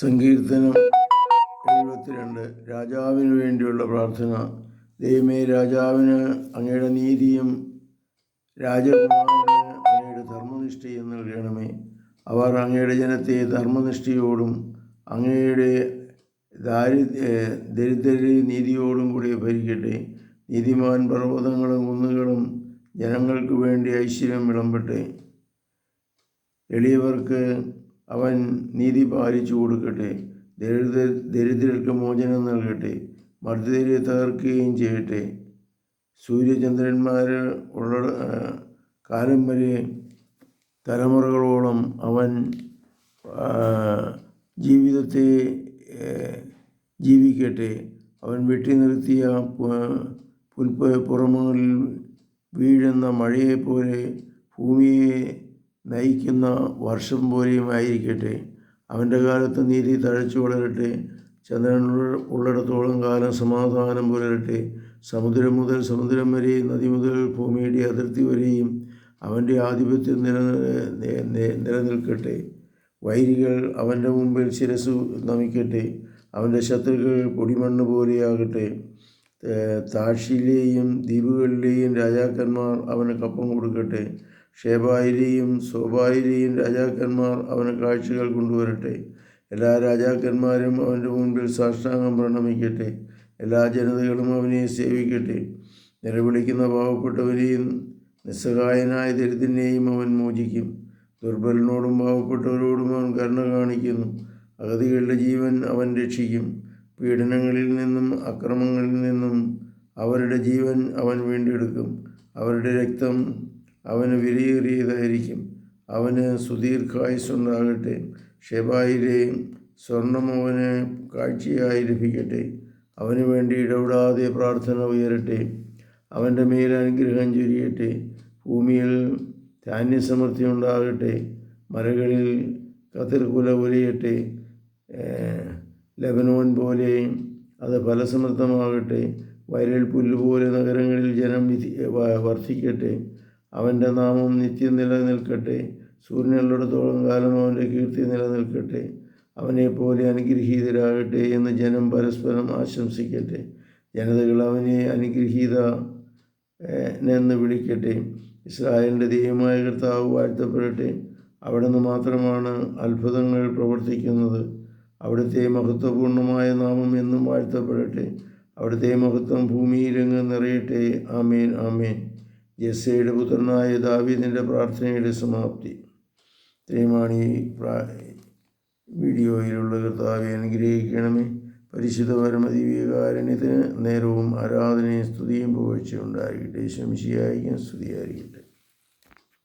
സങ്കീർത്തനം എഴുപത്തിരണ്ട്. രാജാവിന് വേണ്ടിയുള്ള പ്രാർത്ഥന. ദൈവമേ രാജാവിന് അങ്ങയുടെ നീതിയും രാജകുമാരന് അങ്ങയുടെ ധർമ്മനിഷ്ഠയും നൽകണമേ. അവർ അങ്ങയുടെ ജനത്തെ ധർമ്മനിഷ്ഠയോടും അങ്ങയുടെ ദാരിദ്ര്യ ദരിദ്രരെ നീതിയോടും കൂടി ഭരിക്കട്ടെ. നീതിമാൻ പർവതങ്ങളും കുന്നുകളും ജനങ്ങൾക്ക് വേണ്ടി ഐശ്വര്യം വിളമ്പട്ടെ. എളിയവർക്ക് അവൻ നീതി പാലിച്ചു കൊടുക്കട്ടെ ദരിദ്ര ദരിദ്രർക്ക് മോചനം നൽകട്ടെ മർദ്ദിതരെ തകർക്കുകയും ചെയ്യട്ടെ. സൂര്യചന്ദ്രന്മാർ ഉള്ള കാലം വരെ തലമുറകളോളം അവൻ ജീവിതത്തെ ജീവിക്കട്ടെ. അവൻ വെട്ടി നിർത്തിയ പുൽപ്പുറമുകളിൽ വീഴുന്ന മഴയെപ്പോലെ ഭൂമിയെ നയിക്കുന്ന വർഷം പോലെയും ആയിരിക്കട്ടെ അവന്റെ കാലത്ത് നീതി തഴച്ചു വളരട്ടെ. ചന്ദ്രൻ ഉള്ളിടത്തോളം കാലം സമാധാനം പുലരട്ടെ. സമുദ്രം മുതൽ സമുദ്രം വരെയും നദി മുതൽ ഭൂമിയുടെ അതിർത്തി വരെയും അവന്റെ ആധിപത്യം നില നിലനിൽക്കട്ടെ. വൈരികൾ അവന്റെ മുമ്പിൽ ശിരസ് നമിക്കട്ടെ. അവന്റെ ശത്രുക്കൾ പൊടിമണ്ണ് പോലെയാകട്ടെ. താഷിയിലെയും ദ്വീപുകളിലെയും രാജാക്കന്മാർ അവന് കപ്പം കൊടുക്കട്ടെ. ഷേബായിലെയും സോബായിലെയും രാജാക്കന്മാർ അവന് കാഴ്ചകൾ കൊണ്ടുവരട്ടെ. എല്ലാ രാജാക്കന്മാരും അവന്റെ മുൻപിൽ സാഷ്ടാംഗം പ്രണമിക്കട്ടെ. എല്ലാ ജനതകളും അവനെ സേവിക്കട്ടെ. നിലവിളിക്കുന്ന പാവപ്പെട്ടവരെയും നിസ്സഹായനായ ദരിദ്രനെയും അവൻ മോചിക്കും. ദുർബലനോടും പാവപ്പെട്ടവരോടും അവൻ കരുണ കാണിക്കുന്നു. അഗതികളുടെ ജീവൻ അവൻ രക്ഷിക്കും. പീഡനങ്ങളിൽ നിന്നും അക്രമങ്ങളിൽ നിന്നും അവരുടെ ജീവൻ അവൻ വീണ്ടെടുക്കും. അവരുടെ രക്തം അവന് വിലയേറിയതായിരിക്കും. അവന് സുദീർഘായുസുണ്ടാകട്ടെ ഷെബായിലെ സ്വർണം അവന് കാഴ്ചയായി ലഭിക്കട്ടെ അവന് വേണ്ടി ഇടപെടാതെ പ്രാർത്ഥന ഉയരട്ടെ. അവന്റെ മേൽ അനുഗ്രഹം ചൊരിയട്ടെ. ഭൂമിയിൽ ധാന്യസമൃദ്ധി ഉണ്ടാകട്ടെ മരകളിൽ കതിർകുല ഉലയട്ടെ ലബനോൻ പോലെയും അത് ഫലസമൃദ്ധമാകട്ടെ വയലിൽ പുല്ലുപോലെ നഗരങ്ങളിൽ ജനം വിധി വർദ്ധിക്കട്ടെ അവന്റെ നാമം നിത്യം നിലനിൽക്കട്ടെ സൂര്യനുള്ളിടത്തോളം കാലം അവന്റെ കീർത്തി നിലനിൽക്കട്ടെ അവനെപ്പോലെ അനുഗ്രഹീതരാകട്ടെ എന്ന് ജനം പരസ്പരം ആശംസിക്കട്ടെ. ജനതകൾ അവനെ അനുഗ്രഹീത എന്ന് വിളിക്കട്ടെ. ഇസ്രായേലിന്റെ ദൈവമായ കർത്താവ് വാഴ്ത്തപ്പെടട്ടെ. അവിടെ നിന്ന് മാത്രമാണ് അത്ഭുതങ്ങൾ പ്രവർത്തിക്കുന്നത്. അവിടുത്തെ മഹത്വപൂർണമായ നാമം എന്നും വാഴ്ത്തപ്പെടട്ടെ. അവിടുത്തെ മഹത്വം ഭൂമിയിലങ്ങ് നിറയട്ടെ. ആമേൻ ആമേൻ. യെസ്സയുടെ പുത്രനായ ദാവീദിന്റെ പ്രാർത്ഥനയുടെ സമാപ്തി. ഇത്രയുമാണ് ഈ വീഡിയോയിലുള്ള കർത്താവെ അനുഗ്രഹിക്കണമേ. പരിശുദ്ധ പരമദിവ്യകാരുണ്യത്തിന് നേരവും ആരാധനയും സ്തുതിയും പുകഴ്ച ഉണ്ടായിരിക്കട്ടെ. ശംശിയായിരിക്കും സ്തുതിയായിരിക്കട്ടെ.